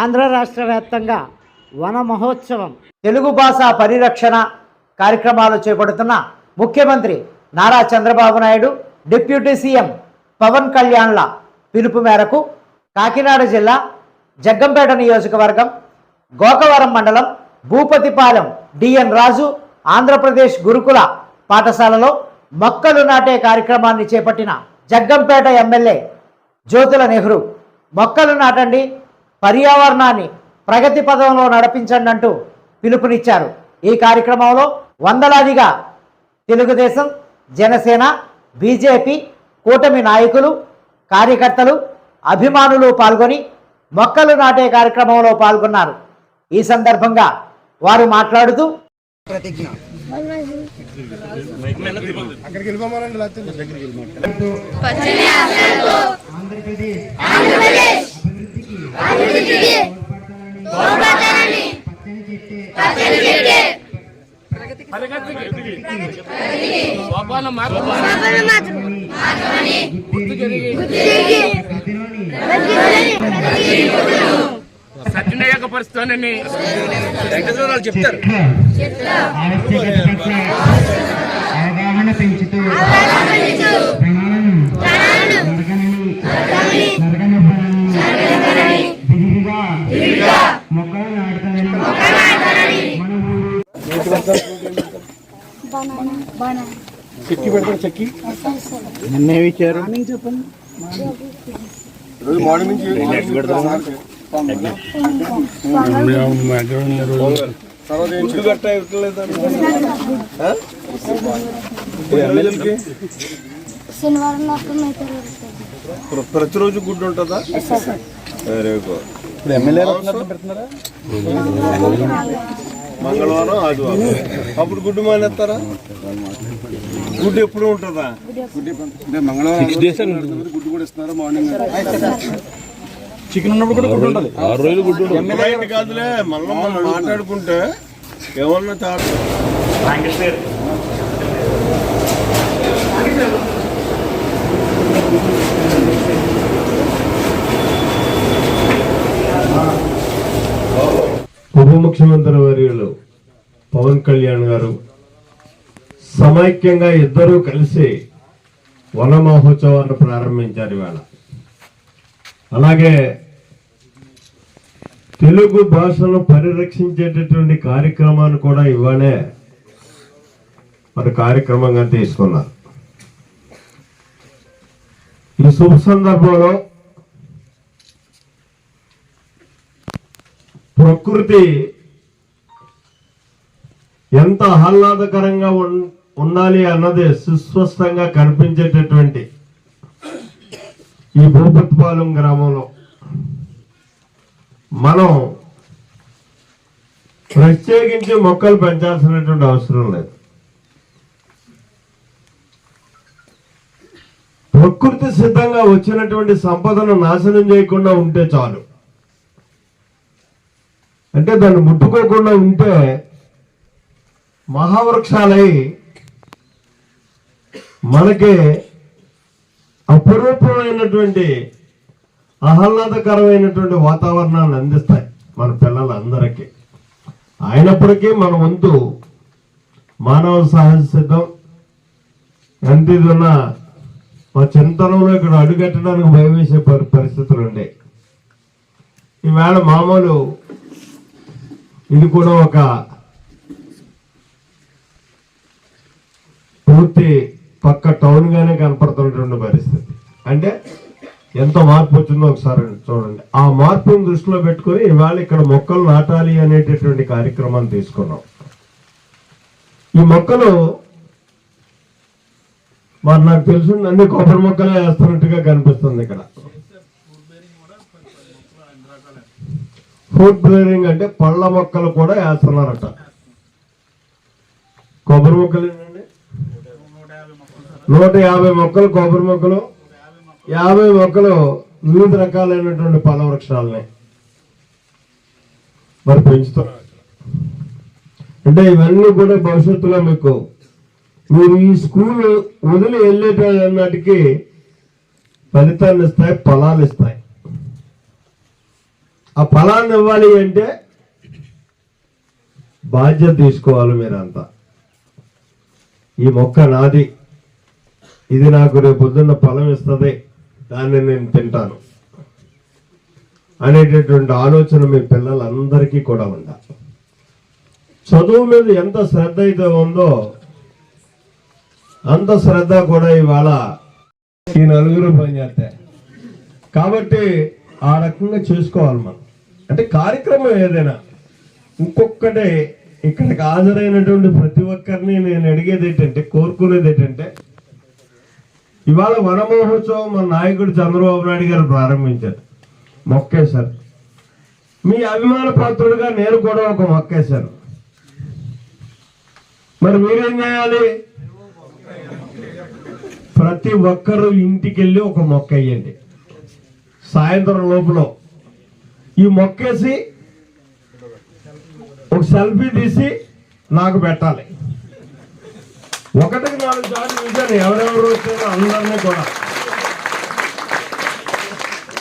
ఆంధ్ర రాష్ట్ర వ్యాప్తంగా వన మహోత్సవం. తెలుగు భాష పరిరక్షణ కార్యక్రమాలు చేపడుతున్న ముఖ్యమంత్రి నారా చంద్రబాబు నాయుడు డిప్యూటీ సీఎం పవన్ కళ్యాణ్ల పిలుపు మేరకు కాకినాడ జిల్లా జగ్గంపేట నియోజకవర్గం గోకవరం మండలం భూపతిపాలెం డిఎన్ రాజు ఆంధ్రప్రదేశ్ గురుకుల పాఠశాలలో మొక్కలు నాటే కార్యక్రమాన్ని చేపట్టిన జగ్గంపేట ఎమ్మెల్యే జ్యోతుల నెహ్రూ మొక్కలు నాటండి పర్యావరణాన్ని ప్రగతి పదంలో నడిపించండి అంటూ పిలుపునిచ్చారు. ఈ కార్యక్రమంలో వందలాదిగా తెలుగుదేశం జనసేన బీజేపీ కూటమి నాయకులు కార్యకర్తలు అభిమానులు పాల్గొని మొక్కలు నాటే కార్యక్రమంలో పాల్గొన్నారు. ఈ సందర్భంగా వారు మాట్లాడుతూ ప్రతిజ్ఞ. అక్కడికి వెళ్ళిపోమనండి అభివృద్ధికి పచ్చని చెట్టే సోపాన మార్పు సత్యనాయక పరిస్థితులని వెంకటేశ్వరరావు చెప్తారు. అవగాహన పెంచుతూ. ప్రాణాలను నరకనని చెక్కి పెడతారు చెక్కి? మార్నింగ్ నుంచి శనివారం నాకు మిగతా ప్ర- ప్రతిరోజు గుడ్డు ఉంటుందా? వెరీ గుడ్ ఇప్పుడు ఎమ్మెల్యే మంగళవారం ఆదివారం. అప్పుడు గుడ్డు మానేస్తారా? గుడ్డు ఎప్పుడు ఉంటుందా? అంటే మంగళవారం గుడ్డు కూడా ఇస్తున్నారా మార్నింగ్ చికెన్ ఉన్నప్పుడు కూడా గుడ్డు ఉంటుంది. ఆరు రోజులు గుడ్డు ఎమ్మెల్యే కాదులే మళ్ళీ మనం మాట్లాడుకుంటే. ఏమన్నా తాత ఉప ముఖ్యమంత్రి వర్యులు పవన్ కళ్యాణ్ గారు సమైక్యంగా ఇద్దరూ కలిసి వన మహోత్సవాన్ని ప్రారంభించారు ఇవాళ. అలాగే తెలుగు భాషను పరిరక్షించేటటువంటి కార్యక్రమాన్ని కూడా ఇవాళే మరి కార్యక్రమంగా తీసుకున్నారు. ఈ శుభ సందర్భంలో ప్రకృతి ఎంత ఆహ్లాదకరంగా ఉన్- ఉండాలి అన్నది సుస్పష్టంగా కనిపించేటటువంటి ఈ భూపతిపాలెం గ్రామంలో. మనం ప్రత్యేకించి మొక్కలు పెంచాల్సినటువంటి అవసరం లేదు. ప్రకృతి సిద్ధంగా వచ్చినటువంటి సంపదను నాశనం చేయకుండా ఉంటే చాలు. అంటే దాన్ని ముట్టుకోకుండా ఉంటే మహావృక్షాలై మనకి అపురూపమైనటువంటి ఆహ్లాదకరమైనటువంటి వాతావరణాన్ని అందిస్తాయి మన పిల్లలందరికీ. అయినప్పటికీ మన వంతు మానవ సహజ సిద్ధం. ఎంత ఇది ఉన్నా మా చింతనంలో ఇక్కడ అడుగెట్టడానికి భయం వేసే పరి- పరిస్థితులు ఉండే ఈవేళ మామూలు ఇది కూడా ఒక పూర్తి పక్క టౌన్గానే కనపడుతున్నటువంటి పరిస్థితి. అంటే ఎంత మార్పు వచ్చిందో ఒకసారి చూడండి. ఆ మార్పును దృష్టిలో పెట్టుకొని ఇవాళ ఇక్కడ మొక్కలు నాటాలి అనేటటువంటి కార్యక్రమాన్ని తీసుకున్నాం. ఈ మొక్కలు మరి నాకు తెలుసు అన్ని కొబ్బరి మొక్కలే వేస్తున్నట్టుగా కనిపిస్తుంది ఇక్కడ. ఫుడ్ బ్రేరింగ్ అంటే పళ్ళ మొక్కలు కూడా వేస్తున్నారట. కొబ్బరి మొక్కలు ఏంటండి? నూట యాభై మొక్కలు కొబ్బరి మొక్కలు. యాభై మొక్కలు వివిధ రకాలైనటువంటి పళ్ళ వృక్షాలని మరి పెంచుతున్నారు. అంటే ఇవన్నీ కూడా భవిష్యత్తులో మీకు మీరు ఈ స్కూల్ వదిలి వెళ్ళేట నాటికి ఫలితాన్ని ఇస్తాయి ఫలాలు ఇస్తాయి. ఆ ఫలాన్ని ఇవ్వాలి అంటే బాధ్యత తీసుకోవాలి మీరంతా. ఈ మొక్క నాది. ఇది నాకు రేపు పొద్దున్న ఫలం ఇస్తుంది. దాన్ని నేను తింటాను. అనేటటువంటి ఆలోచన మీ పిల్లలందరికీ కూడా ఉండాలి. చదువు మీద ఎంత శ్రద్ధ అయితే ఉందో అంత శ్రద్ధ కూడా ఇవాళ ఈ నలుగురు పనిచేస్తాయి కాబట్టి ఆ రకంగా చేసుకోవాలి మనం. అంటే కార్యక్రమం ఏదైనా ఇంకొకటే ఇక్కడికి హాజరైనటువంటి ప్రతి ఒక్కరిని నేను అడిగేది ఏంటంటే కోరుకునేది ఏంటంటే ఇవాళ వన మహోత్సవం మన నాయకుడు చంద్రబాబు నాయుడు గారు ప్రారంభించారు. మొక్కేశారు. మీ అభిమాన పాత్రుడుగా నేను కూడా ఒక మొక్కేశాను. మరి మీరేం చేయాలి? ప్రతి ఒక్కరు ఇంటికి వెళ్ళి ఒక మొక్క వేయండి. సాయంత్రం లోపల ఈ మొక్కేసి ఒక సెల్ఫీ తీసి నాకు పెట్టాలి. ఒకటికి నాలుగు సార్లు చూశాను ఎవరెవరు వచ్చారో అందరినీ కూడా.